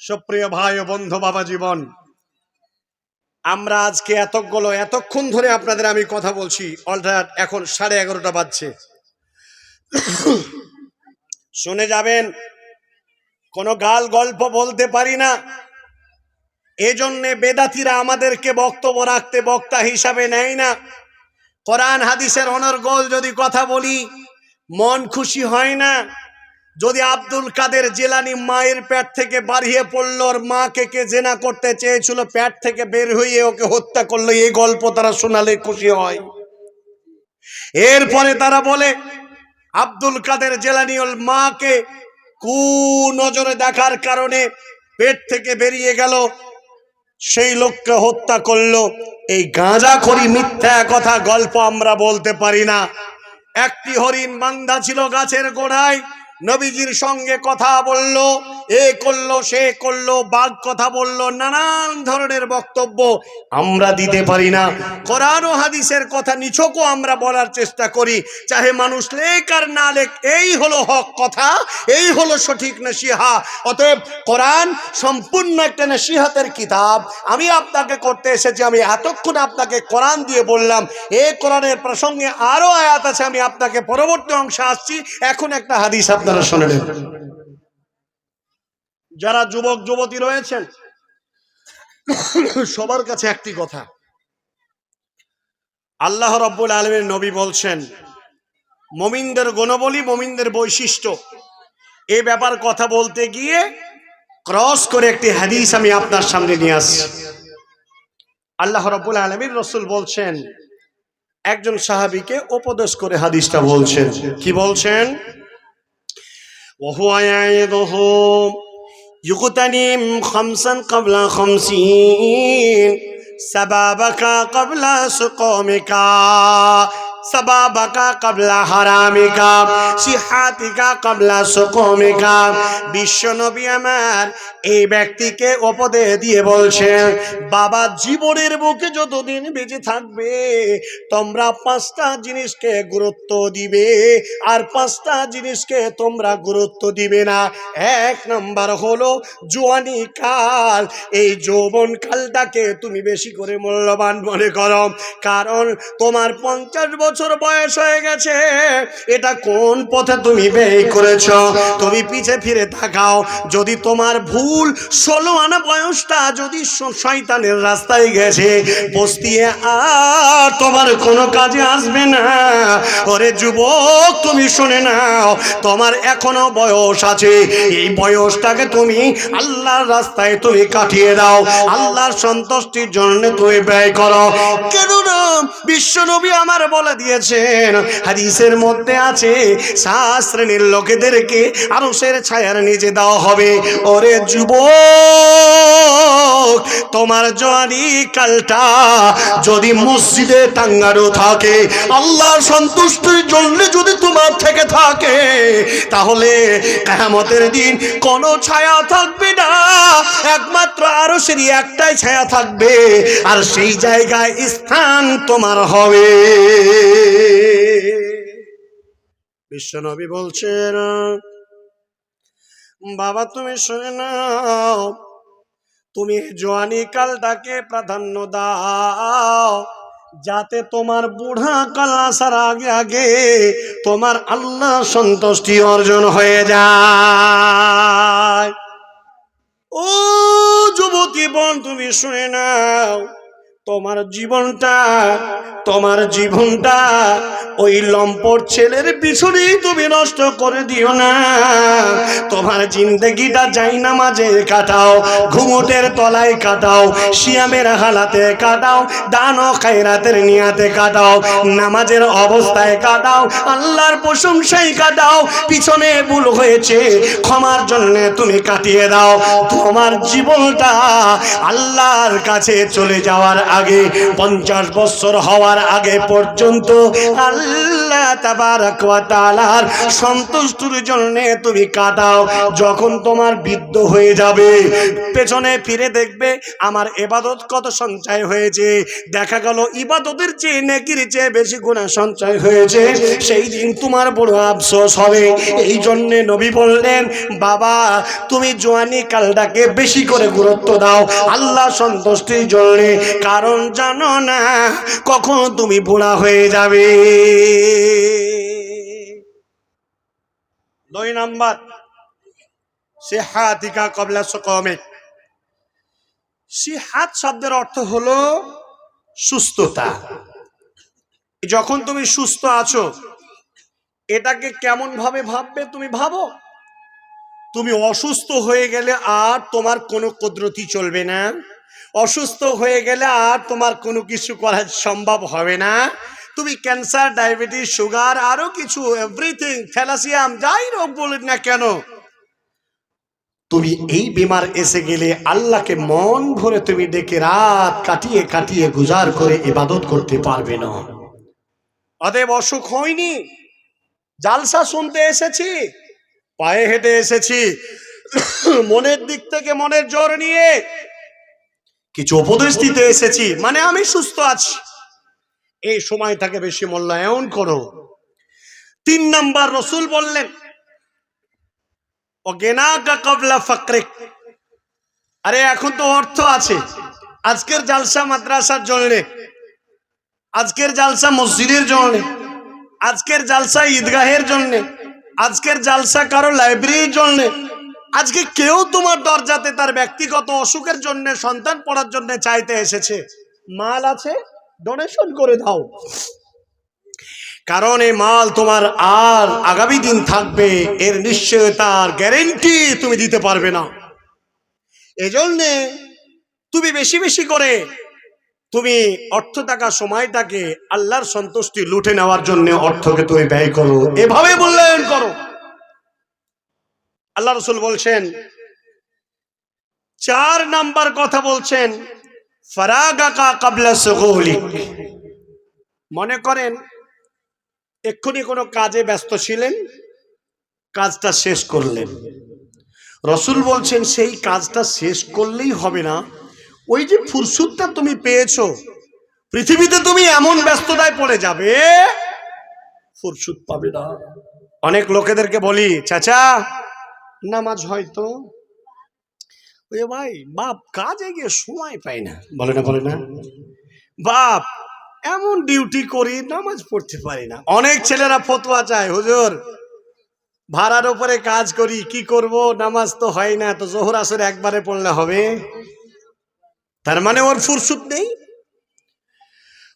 সুপ্রিয় ভাই ও বন্ধু, বাবা জীবন। আমরা আজকে এতগুলো এতক্ষণ ধরে আপনাদের আমি কথা বলছি অলরাট এখন সাড়ে এগারোটা বাজছে। শুনে যাবেন, কোনো গাল গল্প বলতে পারি না। এজন্যে বেদাতিরা আমাদেরকে বক্তব্য রাখতে বক্তা হিসাবে নেয় না। কোরআন, হাদিসের অনর্গল যদি কথা বলি, মন খুশি হয় না। যদি আব্দুল কাদের জেলানি মায়ের প্যাট থেকে বাড়িয়ে পড়ল ওর মাকে কে জেনা করতে চেয়েছিল প্যাট থেকে বের হয়ে ওকে হত্যা করল, এই গল্প তারা শোনালে খুশি হয়। এরপরে তারা বলে, আব্দুল কাদের জেলানি ওর মাকে কু নজরে দেখার কারণে পেট থেকে বেরিয়ে গেল, সেই লোককে হত্যা করল। এই গাঁজা খড়ি মিথ্যা কথা গল্প আমরা বলতে পারি না। একটি হরিণ বান্ধা ছিল গাছের গোড়ায় নবীজির সঙ্গে কথা বলল, এ করল, সে করল, বাঘ কথা বলল, নানান ধরনের বক্তব্য আমরা দিতে পারি না। কোরআন ও হাদিসের কথা নিছকও আমরা বলার চেষ্টা করি। চাহে মানুষ লেখ আর না লেখ, এই হলো হক কথা, এই হলো সঠিক নসিহা। অতএব কোরআন সম্পূর্ণ একটা নসিহাতের কিতাব। আমি আপনাকে করতে এসেছি, আমি এতক্ষণ আপনাকে কোরআন দিয়ে বললাম। এই কোরআনের প্রসঙ্গে আরও আয়াত আছে, আমি আপনাকে পরবর্তী অংশে আসছি। এখন একটা হাদিস আপনারা শুনে নেন যারা যুবক, যুবতী রয়েছেন, সবার কাছে একটি কথা। আল্লাহ রব্বুল আলমের নবী বলছেন, মমিনদের গুণবলী, মমিনদের বৈশিষ্ট্য। এ ব্যাপার কথা বলতে গিয়ে ক্রস করে একটি হাদিস আমি আপনার সামনে নিয়ে আসছি। আল্লাহ রব্বুল আলমীর রসুল বলছেন, একজন সাহাবীকে উপদেশ করে হাদিসটা বলছেন। কি বলছেন? وهو يعظه يغتنم خمسا قبل خمسين سبابك قبل سقومك সবাবাকা কবলা হারামিকা, সিহাতিকা কবলা সুকুমিকা। বিশ্বনবী আমার এই ব্যক্তিকে উপদেশ দিয়ে বলছেন, বাবা, জীবনের বুকে যতদিন বেঁচে থাকবে, তোমরা পাঁচটা জিনিসকে গুরুত্ব দিবে, আর পাঁচটা জিনিসকে তোমরা গুরুত্ব দিবে না। এক নম্বর হলো জোয়ানি কাল। এই যৌবন কালটাকে তুমি বেশি করে মূল্যবান মনে করো, কারণ তোমার পঞ্চাশ বছর বয়স হয়ে গেছে। এটা কোন পথে তুমি ব্যয় করেছ? তুমি পিছে ফিরে তাকাও। যদি তোমার ভুল, ষোলো আনা বয়সটা যদি শয়তানের রাস্তায় গেছে, বস্তিয়ে আর তোমার কোনো কাজে আসবে না। ওরে যুবক, তুমি শুনে নাও, তোমার এখনও বয়স আছে। এই বয়সটাকে তুমি আল্লাহর রাস্তায় তুমি কাটিয়ে দাও। আল্লাহর সন্তুষ্টির জন্য তুমি ব্যয় করো। কেননা, বিশ্বনবী আমার বলে দিয়েছেন। হাদিসের মধ্যে আছে, সাত শ্রেণির লোকেদেরকে আরশের ছায়ার নিচে দেওয়া হবে। ওরে যুবক, তোমার জওয়ানি কালটা যদি মসজিদে টাঙ্গানো থাকে, আল্লাহর সন্তুষ্টির জন্য যদি তোমার থেকে থাকে, তাহলে কেমতের দিন কোনো ছায়া থাকবে না। একমাত্র আরও সেরি একটাই ছায়া থাকবে, আর সেই জায়গায় স্থান তোমার হবে। বিশ্বনবী বলছেন, বাবা, তুমি শুনে নাও, তুমি জোয়ানি কালটাকে প্রাধান্য দাও, যাতে তোমার বুড়া কাল আসার আগে আগে তোমার আল্লাহ সন্তুষ্টি অর্জন হয়ে যায়। ও যুবতী বোন, তুমি শুনে নাও, তোমার জীবনটা তোমার জীবনটা ওই লম্পট ছেলের পিছনেই তুমি নষ্ট করে দিও না। তোমার জিন্দগিটা যাই না মাঝে কাটাও, ঘুমুটের তলায় কাটাও শিয়ামের হালাতে কাটাও, দান ও খায়রাতের নিয়াতে কাটাও, নামাজের অবস্থায় কাটাও, আল্লাহর প্রশংসায় কাটাও, পিছনে ভুল হয়েছে, ক্ষমার জন্য তুমি কাটিয়ে দাও। তোমার জীবনটা আল্লাহর কাছে চলে যাওয়ার আগে পঞ্চাশ বছর হওয়ার আগে পর্যন্ত আল্লাহ তাবারক ওয়া সন্তুষ্টির জন্য তুমি কাটাও যখন তোমার বৃদ্ধ হয়ে যাবে, পেছনে ফিরে দেখবে আমার এবাদত কত সঞ্চয় হয়েছে। দেখা গেল ইবাদতের চেয়ে নেকির চেয়ে বেশি গুণা সঞ্চয় হয়েছে। সেই দিন তোমার বড় আফসোস হবে। এই জন্যে নবী বললেন, বাবা, তুমি জোয়ানি কালটাকে বেশি করে গুরুত্ব দাও। আল্লাহ সন্তুষ্টির জন্যে। কারণ জানো না, কখন তুমি বুড়া হয়ে যাবে? দুই নাম্বার সিহাতিকা কবলা সকমে। সিহাত শব্দের অর্থ হলো সুস্থতা। যখন তুমি সুস্থ আছো, এটাকে কেমন ভাবে ভাববে তুমি ভাবো? তুমি অসুস্থ হয়ে গেলে আর তোমার কোনো কুদরতি চলবে না। অসুস্থ হয়ে গেলে আর তোমার কোনো কিছু করা সম্ভব হবে না। তুমি ক্যান্সার ডায়াবেটিস সুগার আরও কিছু এভরিথিং থ্যালাসিয়াম যাই রোগ বলুন না কেন। তুমি এই বিমার এসে গেলে আল্লাহকে মন ভরে তুমি ডেকে রাত কাটিয়ে কাটিয়ে গুজার করে ইবাদত করতে পারবে না। অদেব অসুখ হয়নি। জালসা শুনতে এসেছি, পায়ে হেঁটে এসেছি। মনের দিক থেকে মনের জ্বর নিয়ে কিছু উপদেশ দিতে এসেছি। মানে আমি সুস্থ আছি। এই সময়টাকে বেশি মূল্যায়ন করো। তিন নাম্বার রসুল বললেন কবলা আরে, এখন তো অর্থ আছে। আজকের জালসা মাদ্রাসার জন্য, আজকের জালসা মসজিদের জন্য, আজকের জালসা ঈদগাহের জন্য, আজকের জালসা কারও লাইব্রেরির জন্য আজকে কেউ তোমার দরজাতে তার ব্যক্তিগত অসুখের জন্য, সন্তান পড়ার জন্য চাইতে এসেছে। মাল আছে ডোনেশন করে দাও। কারণ এই মাল তোমার আর আগামী দিন থাকবে, এর নিশ্চয়তার গ্যারেন্টি তুমি দিতে পারবে না। এজন্যে তুমি বেশি বেশি করে তুমি অর্থ টাকা সময়টাকে আল্লাহর সন্তুষ্টি লুটে নেওয়ার জন্য অর্থকে তুমি ব্যয় করো। এভাবে মূল্যায়ন করো। আল্লাহ রসুল বলছেন, চার নাম্বার কথা বলছেন মনে করেন, এক্ষুনি কোনো কাজে ব্যস্ত ছিলেন, কাজটা শেষ করলেন। রসুল বলছেন, সেই কাজটা শেষ করলেই হবে না। ওই যে ফুরসুতটা তুমি পেয়েছ, পৃথিবীতে তুমি এমন ব্যস্ততায় পড়ে যাবে ফুরসুত পাবে না। অনেক লোকেদেরকে বলি, চাচা নামাজ হয়তো। ওই ভাই, বাপ কাজে গিয়ে সময় পাই না। বলে না বলে না? বাপ, এমন ডিউটি করি নামাজ পড়তে পারি না। অনেক ছেলেরা ফতোয়া চায়, হুজুর, ভাড়ার উপরে কাজ করি, কি করব? নামাজ তো হয় না, তো জোহর আসর একবারে পড়লে হবে। তার মানে ওর ফুরসুত নেই।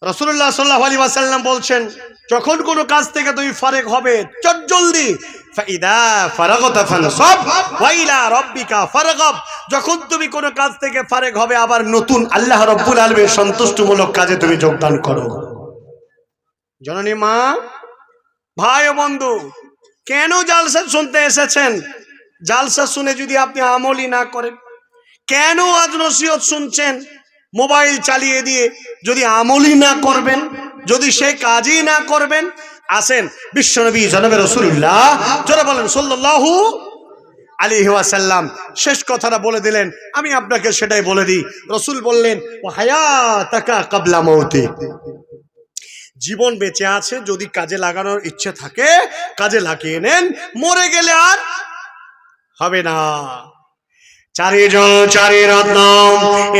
রসুল্লাহ সাল্লাহ আলী ওয়াসাল্লাম বলছেন, যখন কোনো কাজ থেকে তুমি ফারেক হবে, চট জলদি ফাইদা ফারাগতা ফানসাব, ওয়াইলা রব্বিকা ফারাগাব। যখন তুমি কোনো কাজ থেকে ফারেক হবে, আবার নতুন আল্লাহ রব্বুল আলমের সন্তুষ্টমূলক কাজে তুমি যোগদান করো। জননী মা, ভাই বন্ধু, কেন জালসা শুনতে এসেছেন? জালসা শুনে যদি আপনি আমলই না করেন, কেন আজ নসিহত শুনছেন? মোবাইল চালিয়ে দিয়ে যদি আমলই না করবেন, যদি সে কাজই না করবেন আসেন বিশ্বনবী জনবে রসুল্লাহ যারা বলেন সাল্লাল্লাহু আলী শেষ কথাটা বলে দিলেন, আমি আপনাকে সেটাই বলে দিই। রসুল বললেন হায়া তাকা কাবলা জীবন বেঁচে আছে যদি কাজে লাগানোর ইচ্ছে থাকে, কাজে লাগিয়ে নেন, মরে গেলে আর হবে না। চারিজন চারি রত্ন।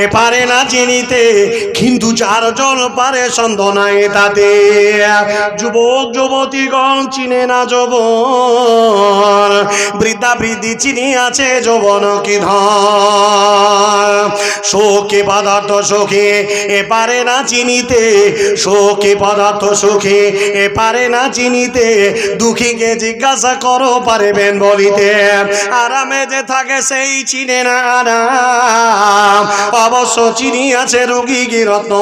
এ পারে না চিনিতে কিন্তু চারজন পারে সন্দেহ নাই তাতে। যুবক, যুবতীগণ চিনে না যৌবন। বৃদ্ধা বৃদ্ধি চিনি আছে যৌবন কি ধন। শোকে পদার্থ সুখে এ পারে না চিনিতে, শোকে পদার্থ সুখে এ পারে না চিনিতে, দুঃখীকে জিজ্ঞাসা করো পারবেন বলিতে। আরামে যে থাকে সেই চিনে আরাম। অবশ্য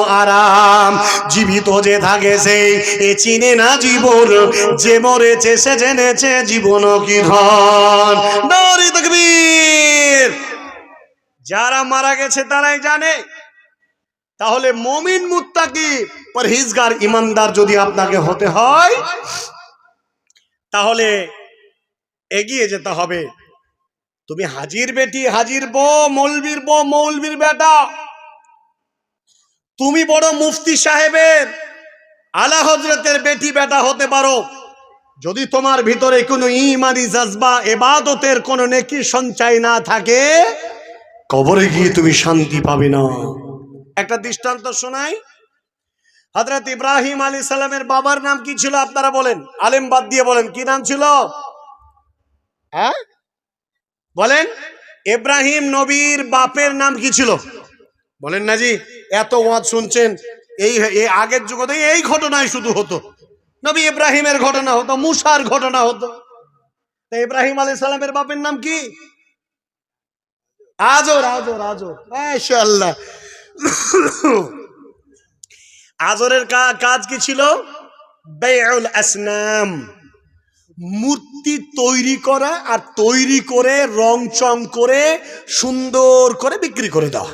আরাম। জীবিত যে থাকে সেই, এ চিনে না জীবন। যে মরেছে সে জেনেছে জীবন কি ধন। যারা মারা গেছে তারাই জানে। তাহলে মমিন মুত্তাকি, পরহিজগার, ইমানদার যদি আপনাকে হতে হয়, তাহলে এগিয়ে যেতে হবে। তুমি হাজির বেটি, হাজির বো মৌলবীর বো মৌলবীর বেটা। তুমি বড় মুফতি সাহেবের আলা হজরতের বেটি বেটা হতে পারো। যদি তোমার ভিতরে কোনো ইমানি জাজবা, এবাদতের কোনো নেকি সঞ্চয় না থাকে, কবরে গিয়ে তুমি শান্তি পাবে না। একটা দৃষ্টান্ত শোনাই। হজরত ইব্রাহিম আলী সালামের বাবার নাম কি ছিল আপনারা বলেন? আলেম বাদ দিয়ে বলেন, কি নাম ছিল? হ্যাঁ? বলেন ইব্রাহিম নবীর বাপের নাম কি ছিল? বলেন না জি, এত ওয়াজ শুনছেন, এই আগের যুগতে এই ঘটনায় শুধু হতো। নবী ইব্রাহিমের ঘটনা হতো, মুসার ঘটনা হতো। তা ইব্রাহিম আলী সালামের বাপের নাম কি? আজর আজর আজর, মাশাআল্লাহ। আজরের কাজ কি ছিল? বেউল আসনাম। মূর্তি তৈরি করা আর তৈরি করে রং চং করে, সুন্দর করে বিক্রি করে দেওয়া।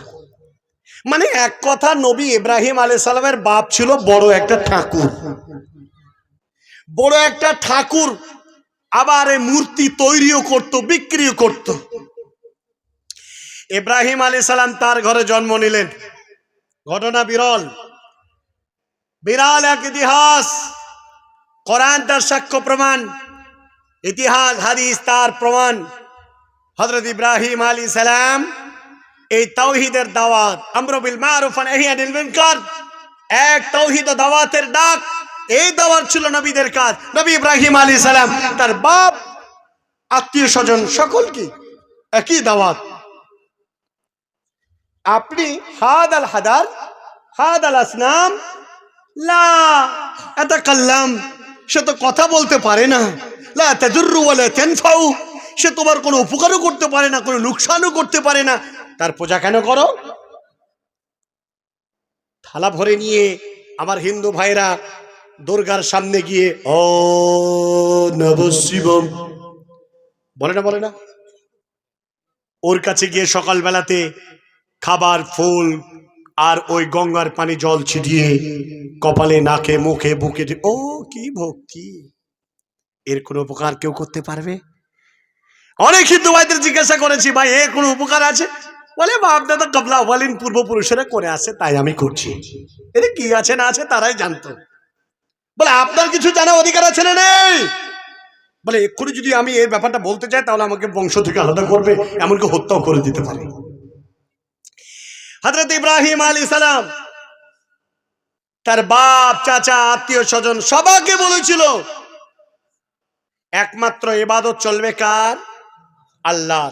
মানে এক কথা, নবী ইব্রাহিম আলী সালামের বাপ ছিল বড় একটা ঠাকুর। বড় একটা ঠাকুর, আবার এই মূর্তি তৈরিও করত, বিক্রিও করত। ইব্রাহিম আলী সালাম তার ঘরে জন্ম নিলেন। ঘটনা বিরল। বিরাল এক ইতিহাস। কোরআন তার সাক্ষ্য প্রমাণ। ইতিহাস, হাদিস তার প্রমাণ। হজরত ইব্রাহিম আলী সালাম, এই তৌহিদের দাওয়াত, আমর বিল মারুফ ওয়া নাহি মুনকার, এক তৌহিদ দাওয়াতের ডাক, এই দাওয়াত ছিল নবীদের কাজ। নবী ইব্রাহিম আলী সালাম, তার বাপ, আত্মীয় স্বজন সকল কি একই দাওয়াত। আপনি হাদ আল হাদার, হাদ আল আসনাম, লা আতাকাল্লাম সে তো কথা বলতে পারে না। তাজুরু ওয়ালা তানফাউ। সে তোমার কোনো উপকারও করতে পারে না, কোনো লোকসানও করতে পারে না। তার পূজা কেন করো? থালা ভরে নিয়ে আমার হিন্দু ভাইরা দুর্গার সামনে গিয়ে, ও নবশিবম বলে না বলে না। ওর কাছে গিয়ে সকালবেলাতে খাবার, ফুল আর ওই গঙ্গার পানি জল ছিটিয়ে কপালে, নাকে, মুখে, বুকে ও কি ভক্তি। এর কোনো উপকার কেউ করতে পারবে? অনেক হিন্দু ভাইদের জিজ্ঞাসা করেছি, ভাই, এর কোনো উপকার আছে? বলে, বাপ দাদা কবলা পূর্বপুরুষেরা করে আসে তাই আমি করছি। এর কি আছে না আছে তারাই জানতো। বলে, আপনার কিছু জানা অধিকার আছে না নেই? বলে, এক্ষুনি যদি আমি এই ব্যাপারটা বলতে চাই, তাহলে আমাকে বংশ থেকে আলাদা করবে, এমনকি হত্যাও করে দিতে পারে। হজরত ইব্রাহিম আলী সালাম, তার বাপ, চাচা, আত্মীয় স্বজন সবাইকে বলেছিল, একমাত্র ইবাদত চলবে কার? আল্লাহ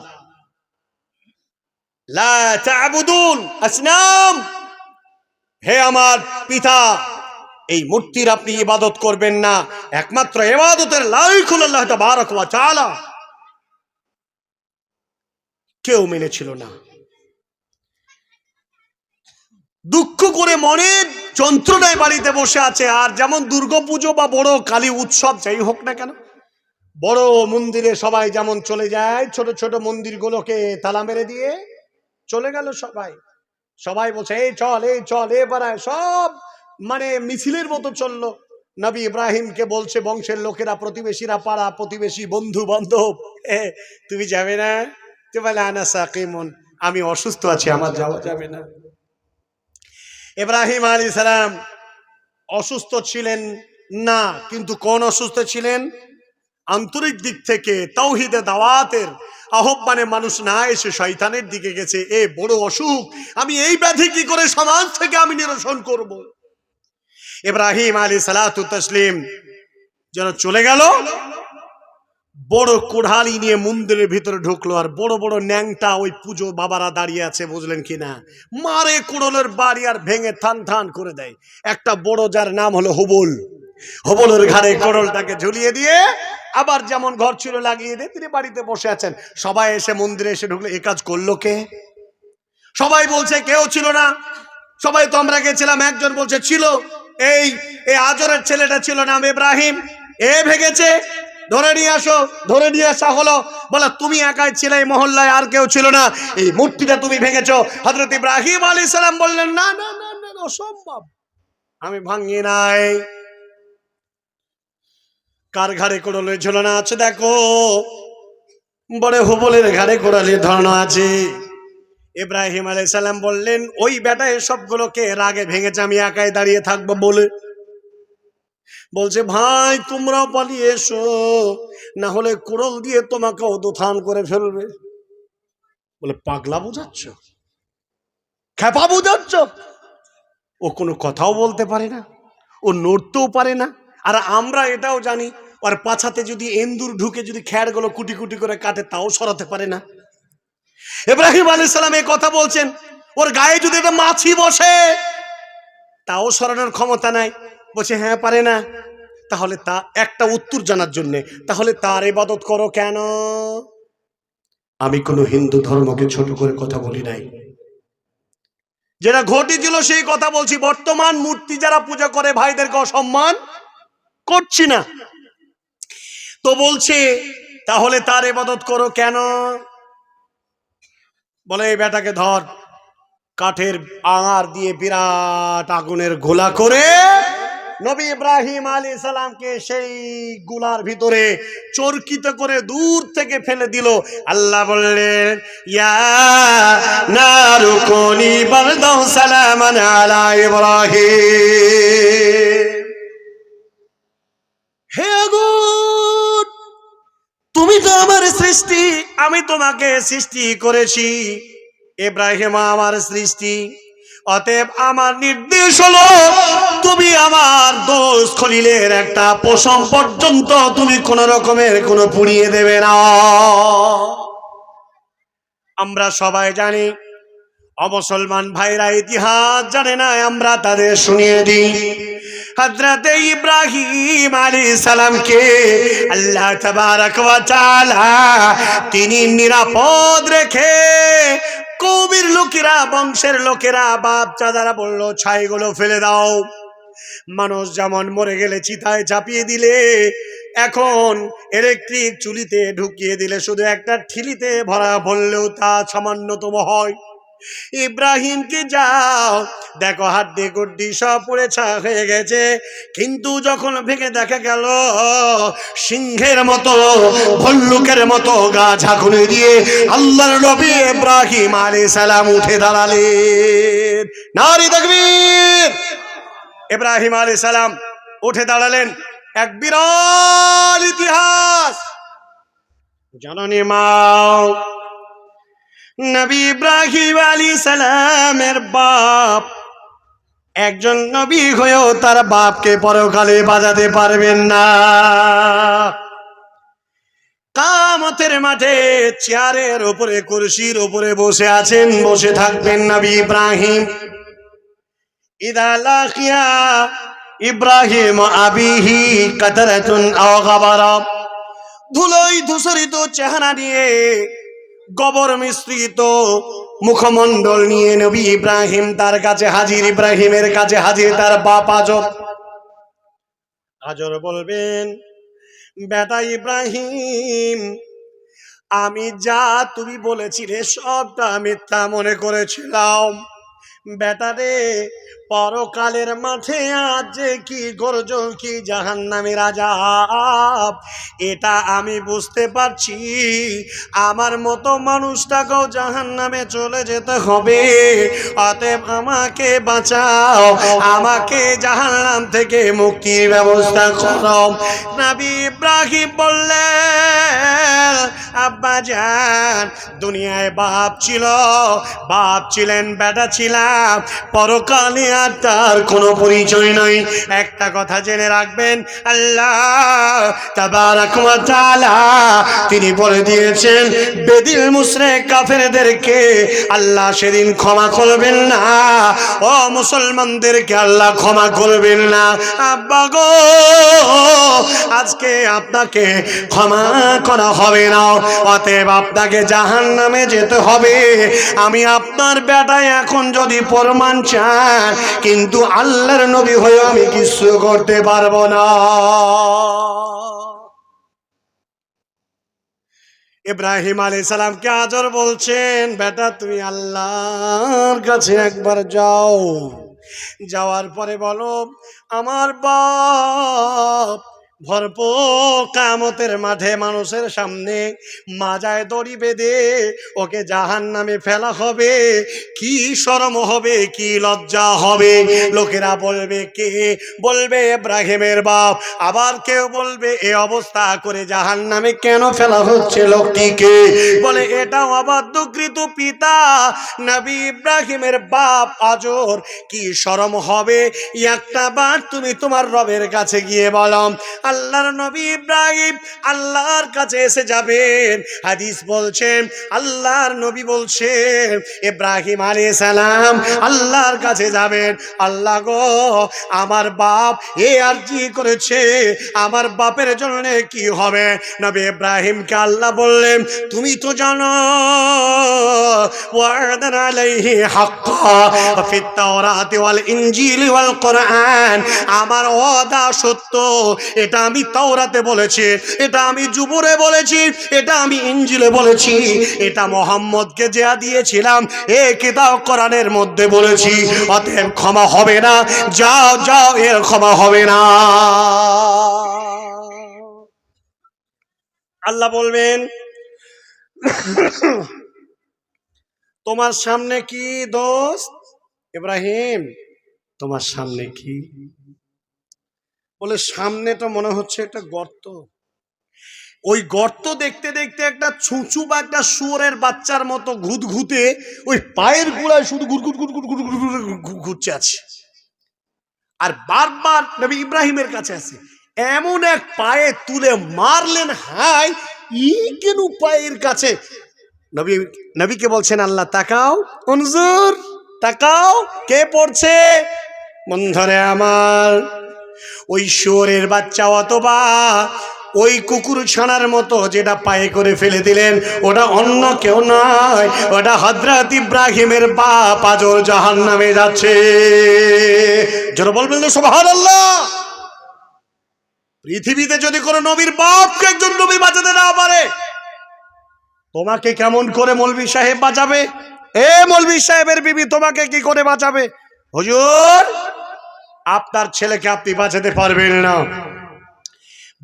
হে আমার পিতা, এই মূর্তির আপনি ইবাদত করবেন না, একমাত্র ইবাদতের লাইক হল আল্লাহ ওয়া তাআলা। কেউ মেনেছিল না। দুঃখ করে মনে যন্ত্রণায় বাড়িতে বসে আছে। আর যেমন দুর্গাপুজো বা বড় কালী উৎসব, যাই হোক না কেন, বড় মন্দিরে সবাই যেমন চলে যায়, ছোট ছোট মন্দিরগুলোকে তালা মেরে দিয়ে চলে গেল সবাই। সবাই বলছে, এই চল এই চল এ পাড়ায় সব মানে মিছিলের মতো চলল। নবী ইব্রাহিমকে বলছে, বংশের লোকেরা, প্রতিবেশীরা, পাড়া, প্রতিবেশী বন্ধু বান্ধব তুমি যাবে না? তুই বলে আনা সাকিমন, আমি অসুস্থ আছি, আমার যাওয়া যাবে না। ইব্রাহিম আলী সালাম অসুস্থ ছিলেন না, কিন্তু কোন অসুস্থ ছিলেন? আন্তরিক দিক থেকে তৌহিদে দাওয়াতের আহ্বানে মানুষ না এসে শয়তানের দিকে গেছে, এ বড় অসুখ, আমি এই ব্যাধি কি করে সমাজ থেকে আমি নিরসন করব? ইব্রাহিম আলী সালাতু তসলিম যেন চলে গেল বড় কোড়ালি নিয়ে মন্দিরের ভিতরে ঢুকলো আর বড় বড় ন্যাংটা ওই পুজো বাবারা দাঁড়িয়ে আছে, বুঝলেন কি না মারে কোড়লের বাড়ি আর ভেঙে থান থান করে দেয়। একটা বড় যার নাম হলো হবুল। হবলের ঘাড়ে কোড়লটাকে ঝুলিয়ে দিয়ে আবার যেমন ঘর ছিল লাগিয়ে দিয়ে তিনি বাড়িতে বসে আছেন। সবাই এসে মন্দিরে এসে ঢুকলো। এ কাজ করল কে? সবাই বলছে, কেউ ছিল না। সবাই তো আমরা গেছিলাম, একজন বলছে, ছিল। এই এই আজরের ছেলেটা ছিল নাম ইব্রাহিম। এ ভেগেছে ধরে নিয়ে আসো, ধরে নিয়ে আসা হলো। বলে, তুমি একাই ছিলে এই মহল্লায়, আর কেউ ছিল না। এই মূর্তিটা তুমি ভেঙেছো। হজরত ইব্রাহিম আলী সালাম বললেন, না না না অসম্ভব। আমি ভাঙি নাই। কার ঘাড়ে কোড়লে ঝোলানো আছে দেখো। বড় হুবলের ঘাড়ে কোড়ালি ধরানো আছে। ইব্রাহিম আলাই সালাম বললেন, ওই বেটা সবগুলোকে রাগে ভেঙেছে, আমি একাই দাঁড়িয়ে থাকব বলে। বলছে, ভাই, তোমরাও পালিয়ে এসো। না হলে কুড়ল দিয়ে তোমাকেও দোথান করে ফেলবে। বলে, পাগলা বুঝাচ্ছ? খেপা বুঝাচ্ছ? ও কোনো কথাও বলতে পারে না। ও নড়তেও পারে না। আর আমরা এটাও জানি, ওর পাছাতে যদি এন্দুর ঢুকে যদি খ্যাড়গুলো কুটি কুটি করে কাটে, তাও সরাতে পারে না। ইব্রাহিম আলী সালাম এই কথা বলছেন, ওর গায়ে যদি একটা মাছি বসে, তাও সরানোর ক্ষমতা নাই। বলছে হ্যাঁ পারে না। তাহলে তা একটা উত্তর জানার জন্যে। তাহলে তার এবাদত করো কেন? আমি কোনো হিন্দু ধর্মকে ছোট করে কথা বলি নাই। যেটা ঘটেছিল সেই কথা বলছি। বর্তমান মূর্তি যারা পূজা করে ভাইদেরকে অসম্মান করছি না। তো বলছে, তাহলে তার এবাদত করো কেন? বলে, এই বেটাকে ধর, কাঠের আঙার দিয়ে বিরাট আগুনের গোলা করে নবী ইব্রাহিম আলী সালামকে সেই গুলার ভিতরে চরকিত করে দূর থেকে ফেলে দিল। আল্লাহ বললেন, ইয়া নারু কোনি বারদাও ইব্রাহিম। হে আগুন, তুমি তো আমার সৃষ্টি, আমি তোমাকে সৃষ্টি করেছি। এব্রাহিম আমার সৃষ্টি অতএব আমার নির্দেশ হলো, তুমি আমার দোষ খলিলের একটা পোষণ পর্যন্ত তুমি কোন রকমের কোনো পুড়িয়ে দেবে না। আমরা সবাই জানি, অমুসলমান ভাইরা ইতিহাস জানে না, আমরা তাদের শুনিয়ে দিই। হজরতে ইব্রাহিম আলী সালামকে আল্লাহ তাবারক তিনি নিরাপদ রেখে কবির লোকেরা, বংশের লোকেরা, বাপ চাদারা বলল, ছাইগুলো ফেলে দাও। মানুষ যেমন মরে গেলে চিতায় চাপিয়ে দিলে, এখন ইলেকট্রিক চুলিতে ঢুকিয়ে দিলে শুধু একটা ঠিলিতে ভরা বললেও তা সামান্যতম হয়। ইব্রাহিমকে যাও। দেখো, হাড্ডি গুড্ডি সব পুড়ে ছা হয়ে গেছে। কিন্তু যখন ভেঙে দেখা গেল, সিংহের মতো, ভল্লুকের মতো গা ঝাঁকুনি দিয়ে আল্লাহর নবী ইব্রাহিম আলী সালাম উঠে দাঁড়ালেন। নারী তকবীর! ইব্রাহিম আলী সালাম উঠে দাঁড়ালেন। এক বিরল ইতিহাস। জননী মাও নবী ইব্রাহিম আলী সালামের বাপ। একজন নবী হয়েও তার বাপকে পরকালে বাজাতে পারবেন না। কামতের মাঠে চেয়ারের উপরে, কুরসির উপরে বসে আছেন, বসে থাকবেন নবী ইব্রাহিম। ইদা লাখিয়া ইব্রাহিম আবিহি কাতারাতুন আও গাবারা। ধুলোই ধূসরিত চেহারা নিয়ে গবর মিশ্রিত মুখমণ্ডল নিয়ে নবী ইব্রাহিম তার কাছে হাজির, ইব্রাহিমের কাছে হাজির, তার বাপ আজর আজর বলবেন, বেটা ইব্রাহিম, আমি যা তুমি বলেছিলে সবটা মিথ্যা মনে করেছিলাম। বেটা রে পরকালের মাঠে আজ কি গর্জ, কি জাহান নামের আজাব এটা আমি বুঝতে পারছি। আমার মতো মানুষটাকেও জাহান নামে চলে যেতে হবে। অতএব আমাকে বাঁচাও, আমাকে জাহান নাম থেকে মুক্তির ব্যবস্থা করো। নবী ইব্রাহিম আব্বা যান দুনিয়ায় বাপ ছিল, বাপ ছিলেন, বেটা ছিলাম। পরকালে আর তার কোনো পরিচয় নাই। একটা কথা জেনে রাখবেন, আল্লাহ তিনি বলে দিয়েছেন, বেদিল মুসরে কাফেরদেরকে আল্লাহ সেদিন ক্ষমা করবেন না। ও মুসলমানদেরকে আল্লাহ ক্ষমা করবেন না। আব্বা গো, আজকে আপনাকে ক্ষমা করা হবে না। অতএব আপনাকে জাহান নামে যেতে হবে। আমি আপনার বেটায় এখন যদি প্রমাণ চান কিন্তু আল্লাহর নবী হয়ে আমি কিছু করতে পারব না। ইব্রাহিম আলী সালাম কে আজর বলছেন, বেটা, তুমি আল্লাহর কাছে একবার যাও। যাওয়ার পরে বলো, আমার বাপ ভরপুর কামতের মাঠে মানুষের সামনে মাজায় দড়ি বেঁধে, ওকে জাহান নামে ফেলা হবে। কি শরম হবে, কি লজ্জা হবে? লোকেরা বলবে, কে? বলবে ইব্রাহিমের বাপ। আবার কেউ বলবে, এ অবস্থা করে জাহান নামে কেন ফেলা হচ্ছে লোকটিকে? বলে এটা অবাধ্যকৃত পিতা, নবী ইব্রাহিমের বাপ। আজর কি শরম হবে? একটা বার তুমি তোমার রবের কাছে গিয়ে বলো আল্লাহর নবী ইব্রাহিম আল্লাহর কাছে এসে যাবেন। হাদিস বলছেন আল্লাহর নবী বলছেন ইব্রাহিম আলী সালাম আল্লাহর কাছে যাবেন। আল্লাহ গো, আমার বাপ এ আরজি করেছে, আমার বাপের জন্য কি হবে? নবী ইব্রাহিমকে আল্লাহ বললেন, তুমি তো জানো আমার ওয়াদা সত্য, এটা আমি তাওরাতে বলেছি, এটা আমি জুবুরে বলেছি, এটা আমি ইনজিলে বলেছি, এটা মোহাম্মদকে যা দিয়েছিলাম, এ কিতাব কোরআনের মধ্যে বলেছি, অতএব ক্ষমা হবে না, যাও যাও, এর ক্ষমা হবে না। আল্লাহ বলবেন, তোমার সামনে কি দোস্ত? ইব্রাহিম, তোমার সামনে কি? বলে সামনে তো মনে হচ্ছে একটা গর্ত। ওই গর্ত দেখতে দেখতে একটা ছুঁচু বা একটা শুয়োরের বাচ্চার মতো ঘুত ঘুতে ওই পায়ের গোড়ায় শুধু গুড় গুড় গুড় গুড় গুড় গুড় ঘুরছে আছে। আর বারবার নবী ইব্রাহিমের কাছে আছে, এমন এক পায়ে তুলে মারলেন হাই ই কেন পায়ের কাছে? নবী, নবীকে বলছেন, আল্লাহ, তাকাও, অনজুর, তাকাও, কে পড়ছে? বন্ধরে আমার ওই শুয়োরের বাচ্চা অথবা ওই কুকুর ছানার মতো যেটা পায়ে করে ফেলে দিলেন, ওটা অন্য কেউ নয়, ওটা হজরত ইব্রাহিমের বাপ আজর জাহান নামে যাচ্ছে। যারা বলবেন তো সোহান আল্লাহ পৃথিবীতে যদি কোনো নবীর বাপকে একজন নবী বাঁচাতে না পারে, তোমাকে কেমন করে মলবি সাহেব বাঁচাবে এ মলবি সাহেবের বিবি তোমাকে কি করে বাঁচাবে? হুজুর আপনার ছেলেকে আপনি বাঁচাতে পারবেন না।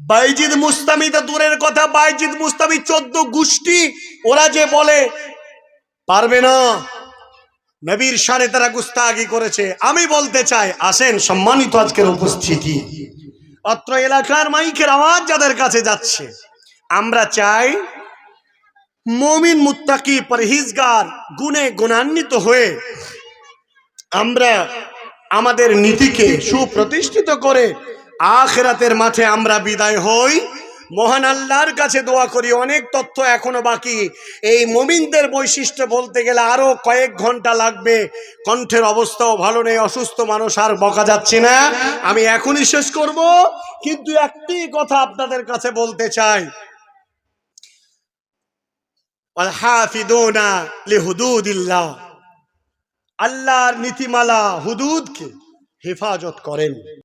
বাইজিদ মুস্তামি তো দূরের কথা, বাইজিদ মুস্তামি চোদ্দ গোষ্ঠী, ওরা যে বলে, পারবে না। নবীর সারে তারা গুস্তাগি করেছে। আমি বলতে চাই, আসেন সম্মানিত আজকের উপস্থিতি। অত্র এলাকার মাইকের আওয়াজ যাদের কাছে যাচ্ছে, আমরা চাই মমিন মুত্তাকি পরহিজগার গুণে গুণান্বিত হয়ে আমরা আমাদের নীতিকে সুপ্রতিষ্ঠিত করে আখেরাতের মাঠে আমরা বিদায় হই। মহান আল্লাহর কাছে দোয়া করি অনেক তথ্য এখনও বাকি। এই মমিনদের বৈশিষ্ট্য বলতে গেলে আরও কয়েক ঘণ্টা লাগবে। কণ্ঠের অবস্থাও ভালো নেই অসুস্থ মানুষ আর বকা যাচ্ছে না। আমি এখনই শেষ করব কিন্তু একটি কথা আপনাদের কাছে বলতে চাই। হাফিদুনা লিহুদুদিল্লাহ। আল্লাহর নীতিমালা হুদুদকে হেফাজত করেন।